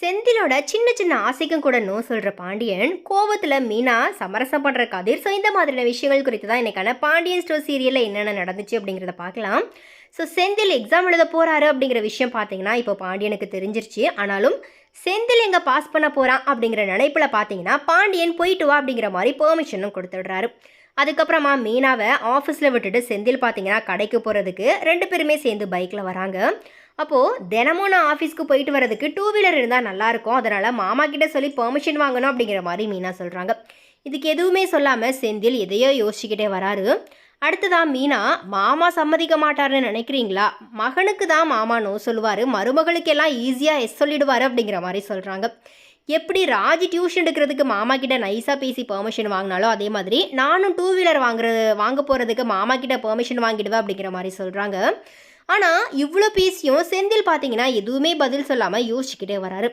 செந்திலோட சின்ன சின்ன ஆசைக்கும் கூட நோ சொல்கிற பாண்டியன் கோவத்தில் மீனா சமரசம் பண்ணுற கதிர். ஸோ இந்த மாதிரியான விஷயங்கள் குறித்து தான் எனக்கான பாண்டியன் ஸ்டோர் சீரியலில் என்னென்ன நடந்துச்சு அப்படிங்கிறத பார்க்கலாம். ஸோ செந்தில் எக்ஸாம் எழுத போகிறாரு அப்படிங்கிற விஷயம் பார்த்தீங்கன்னா இப்போ பாண்டியனுக்கு தெரிஞ்சிருச்சு. ஆனாலும் செந்தில் எங்கே பாஸ் பண்ண போகிறான் அப்படிங்கிற நினைப்பில் பார்த்தீங்கன்னா பாண்டியன் போயிட்டு வா அப்படிங்கிற மாதிரி பெர்மிஷனும் கொடுத்துடுறாரு. அதுக்கப்புறமா மீனாவை ஆஃபீஸில் விட்டுட்டு செந்தில் பார்த்தீங்கன்னா கடைக்கு போகிறதுக்கு ரெண்டு பேருமே சேர்ந்து பைக்கில் வராங்க. அப்போது தினமும் நான் ஆஃபீஸ்க்கு போயிட்டு வரதுக்கு டூ வீலர் இருந்தால் நல்லாயிருக்கும். அதனால் மாமா கிட்டே சொல்லி பெர்மிஷன் வாங்கணும் அப்படிங்கிற மாதிரி மீனா சொல்கிறாங்க இதுக்கு எதுவுமே சொல்லாமல் செந்தில் எதையோ யோசிச்சுக்கிட்டே வராரு. அடுத்ததான் மீனா மாமா சம்மதிக்க மாட்டார்னு நினைக்கிறீங்களா? மகனுக்கு தான் மாமா நோ சொல்லுவார். மருமகளுக்கெல்லாம் ஈஸியாக எஸ் சொல்லிடுவார் அப்படிங்கிற மாதிரி சொல்கிறாங்க எப்படி ராஜி டியூஷன் எடுக்கிறதுக்கு மாமா கிட்ட நைஸாக பேசி பெர்மிஷன் வாங்கினாலோ அதே மாதிரி நானும் டூ வீலர் வாங்குறது வாங்க போகிறதுக்கு மாமா கிட்ட பெர்மிஷன் வாங்கிடுவேன் அப்படிங்கிற மாதிரி சொல்கிறாங்க ஆனால் இவ்வளோ பேசியும் செந்தில் பார்த்தீங்கன்னா எதுவுமே பதில் சொல்லாமல் யோசிச்சுக்கிட்டே வராரு.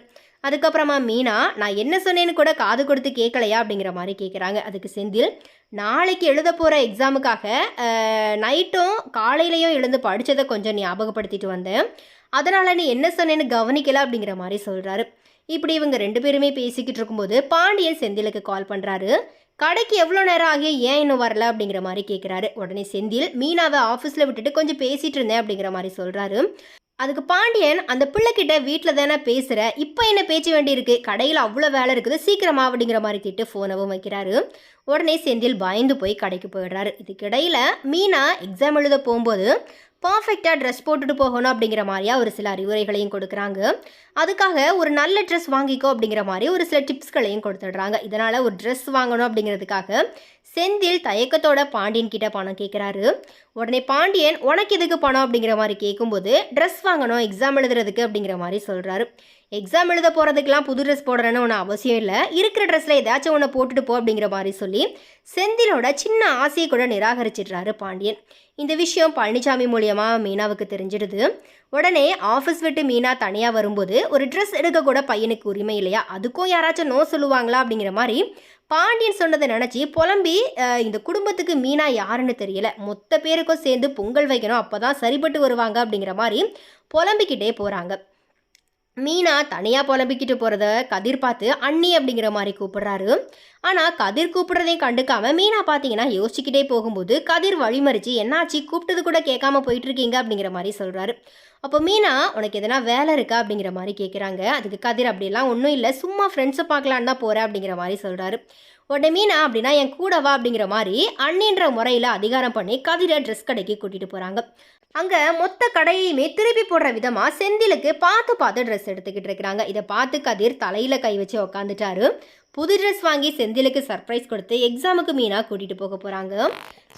அதுக்கப்புறமா மீனா நான் என்ன சொன்னேன்னு கூட காது கொடுத்து கேட்கலையா அப்படிங்கிற மாதிரி கேட்குறாங்க அதுக்கு செந்தில் நாளைக்கு எழுத போகிற எக்ஸாமுக்காக நைட்டும் காலையிலையும் எழுந்து படித்ததை கொஞ்சம் ஞாபகப்படுத்திட்டு வந்தேன். அதனால் நீ என்ன சொன்னேன்னு கவனிக்கல? அப்படிங்கிற மாதிரி சொல்கிறாரு இப்படி இவங்க ரெண்டு பேருமே பேசிக்கிட்டு இருக்கும்போது பாண்டியன் செந்திலுக்கு கால் பண்ணுறாரு கடைக்கு எவ்வளோ நேரம் ஆகிய ஏன் இன்னும் வரல அப்படிங்கிற மாதிரி கேட்குறாரு உடனே செந்தில் மீனாவை ஆஃபீஸில் விட்டுட்டு கொஞ்சம் பேசிகிட்டு இருந்தேன் அப்படிங்கிற மாதிரி சொல்கிறாரு அதுக்கு பாண்டியன் அந்த பிள்ளைக்கிட்ட வீட்டில் தானே பேசுகிற இப்போ என்ன பேச்சு வேண்டியிருக்கு? கடையில் அவ்வளோ வேலை இருக்குது சீக்கிரமா அப்படிங்கிற மாதிரி திட்டு ஃபோனவும் வைக்கிறாரு. உடனே செந்தில் பயந்து போய் கடைக்கு போயிடுறாரு. இதுக்கிடையில் மீனா எக்ஸாம் எழுத போகும்போது பர்ஃபெக்டாக ட்ரெஸ் போட்டுட்டு போகணும் அப்படிங்கிற மாதிரியா ஒரு சில அறிவுரைகளையும் கொடுக்குறாங்க. அதுக்காக ஒரு நல்ல ட்ரெஸ் வாங்கிக்கோ அப்படிங்கிற மாதிரி ஒரு சில டிப்ஸ்களையும் கொடுத்துடுறாங்க. இதனால் ஒரு ட்ரெஸ் வாங்கணும் அப்படிங்கிறதுக்காக செந்தில் தயக்கத்தோட பாண்டியன் கிட்ட பணம் கேட்குறாரு உடனே பாண்டியன் உனக்கு எதுக்கு பணம்? அப்படிங்கிற மாதிரி கேட்கும்போது ட்ரெஸ் வாங்கணும் எக்ஸாம் எழுதுறதுக்கு அப்படிங்கிற மாதிரி சொல்கிறாரு எக்ஸாம் எழுத போகிறதுக்கெலாம் புது ட்ரெஸ் போடுறேன்னு ஒன்று அவசியம் இல்லை. இருக்கிற ட்ரெஸ்ஸில் ஏதாச்சும் ஒன்று போட்டுட்டு போ அப்படிங்கிற மாதிரி சொல்லி செந்திலோட சின்ன ஆசையை கூட நிராகரிச்சிடுறாரு பாண்டியன். இந்த விஷயம் பழனிசாமி மூலியமாக மீனாவுக்கு தெரிஞ்சிடுது. உடனே ஆஃபீஸ் விட்டு மீனா தனியாக வரும்போது ஒரு ட்ரெஸ் எடுக்க கூட பையனுக்கு உரிமை இல்லையா? அதுக்கும் யாராச்சும் நோ சொல்லுவாங்களா அப்படிங்கிற மாதிரி பாண்டியன் சொன்னதை நினச்சி புலம்பி இந்த குடும்பத்துக்கு மீனா யாருன்னு தெரியல. மொத்த பேருக்கும் சேர்ந்து பொங்கல் வைக்கணும் அப்போ தான் சரிப்பட்டு வருவாங்க அப்படிங்கிற மாதிரி புலம்பிக்கிட்டே போகிறாங்க மீனா தனியாக புலம்பிக்கிட்டு போகிறத கதிர் பார்த்து அண்ணி அப்படிங்கிற மாதிரி கூப்பிடுறாரு. ஆனால் கதிர் கூப்பிடுறதையும் கண்டுக்காம மீனா பார்த்தீங்கன்னா யோசிச்சுக்கிட்டே போகும்போது கதிர் வழிமறிச்சு என்னாச்சு? கூப்பிட்டது கூட கேட்காம போயிட்டு இருக்கீங்க அப்படிங்கிற மாதிரி சொல்கிறாரு அப்போ மீனா உனக்கு எதனா வேலை இருக்கா? அப்படிங்கிற மாதிரி கேட்குறாங்க அதுக்கு கதிர் அப்படிலாம் ஒன்றும் இல்லை. சும்மா ஃப்ரெண்ட்ஸை பார்க்கலான்னு தான் போகிறேன் அப்படிங்கிற மாதிரி சொல்கிறாரு உடனே மீனா அப்படின்னா என் கூட வா. அப்படிங்கிற மாதிரி அண்ணின்ற முறையில் அதிகாரம் பண்ணி கதிரை ட்ரெஸ் கடைக்கு கூட்டிகிட்டு போகிறாங்க அங்கே மொத்த கடையுமே திருப்பி போடுற விதமாக செந்திலுக்கு பார்த்து பார்த்து ட்ரெஸ் எடுத்துக்கிட்டு இருக்கிறாங்க. இதை பார்த்து கதிர் தலையில் கை வச்சு உக்காந்துட்டாரு. புது ட்ரெஸ் வாங்கி செந்திலுக்கு சர்ப்ரைஸ் கொடுத்து எக்ஸாமுக்கு மீனா கூட்டிகிட்டு போக போகிறாங்க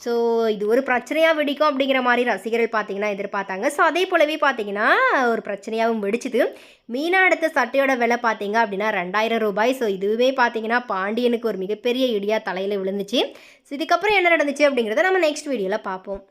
ஸோ இது ஒரு பிரச்சனையாக வெடிக்கும் அப்படிங்கிற மாதிரி ரசிகர்கள் பார்த்தீங்கன்னா எதிர்பார்த்தாங்க. ஸோ அதே போலவே பார்த்தீங்கன்னா ஒரு பிரச்சனையாகவும் வெடிச்சுது. மீனா எடுத்த சட்டையோட விலை பார்த்தீங்க அப்படின்னா ரெண்டாயிரம் ரூபாய். ஸோ இதுவே பார்த்தீங்கன்னா பாண்டியனுக்கு ஒரு மிகப்பெரிய இடியாக தலையில் விழுந்துச்சு. ஸோ இதுக்கப்புறம் என்ன நடந்துச்சு அப்படிங்கிறத நம்ம நெக்ஸ்ட் வீடியோவில் பார்ப்போம்.